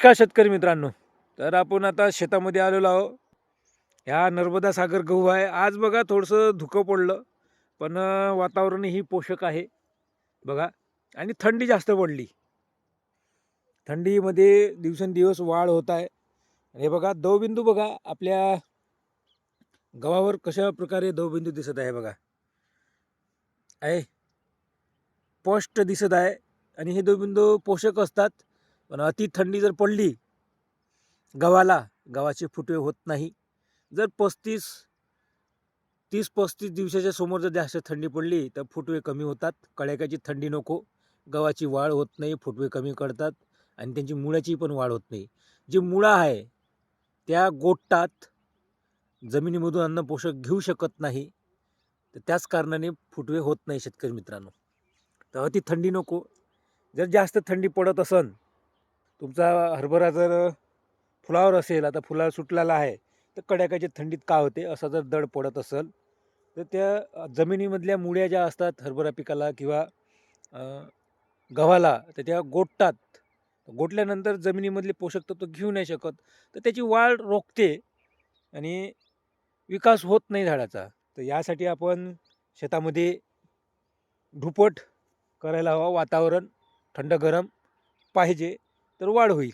नमस्कार शेतकरी मित्रांनो. तर आपण आता शेतामध्ये आलेलो आहो ह्या नर्मदा सागर गहू आहे. आज बघा थोडंसं धुकं पडलं पण वातावरण वातावरणही पोषक आहे. बघा. आणि थंडी जास्त पडली. थंडीमध्ये दिवसेंदिवस वाढ होत आहे. हे बघा दवबिंदू बघा आपल्या गव्हावर कशा प्रकारे दवबिंदू दिसत आहे बघा. आहे. स्पष्ट दिसत आहे. आणि हे दवबिंदू पोषक असतात. पण अति थंडी जर पडली गव्हाला गव्हाचे फुटवे होत नाही. जर पस्तीस तीस पस्तीस दिवसाच्या समोर जर जास्त थंडी पडली तर फुटवे कमी होतात. कड्याक्याची थंडी नको. गव्हाची वाढ होत नाही फुटवे कमी करतात आणि त्यांची मुळाची पण वाढ होत नाही. जी मुळं आहे त्या गोठतात. जमिनीमधून अन्न पोषक घेऊ शकत नाही. तर त्याच कारणाने फुटवे होत नाही शेतकरी मित्रांनो. तर अति थंडी नको. जर जास्त थंडी पडत असन तुमचा हरभरा जर फुलावर असेल आता फुलावर सुटलेला आहे तर कड्याकाच्या थंडीत का होते? असा जर दड पडत असेल तर त्या जमिनीमधल्या मुळ्या ज्या असतात हरभरा पिकाला किंवा गव्हाला तर त्या गोठतात. गोठल्यानंतर जमिनीमधले पोषक तत्व घेऊ नाही शकत तर त्याची वाढ रोखते आणि विकास होत नाही झाडाचा. तर यासाठी आपण शेतामध्ये धुपट करायला हवा. वातावरण थंड गरम पाहिजे. तर वाढ होईल.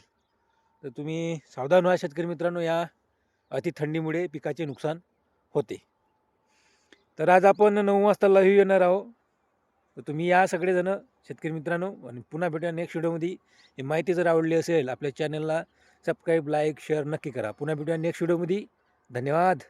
तर तुम्ही सावधान व्हा शेतकरी मित्रांनो या अति थंडीमुळे पिकाचे नुकसान होते. तर आज आपण नऊ वाजता लाईव्ह येणार आहोत. तर तुम्ही या सगळेजणं शेतकरी मित्रांनो आणि पुन्हा भेटूया नेक्स्ट व्हिडिओमध्ये ही माहिती जर आवडली असेल आपल्या चॅनलला सबस्क्राईब लाईक शेअर नक्की करा. पुन्हा भेटूया नेक्स्ट व्हिडिओमध्ये धन्यवाद.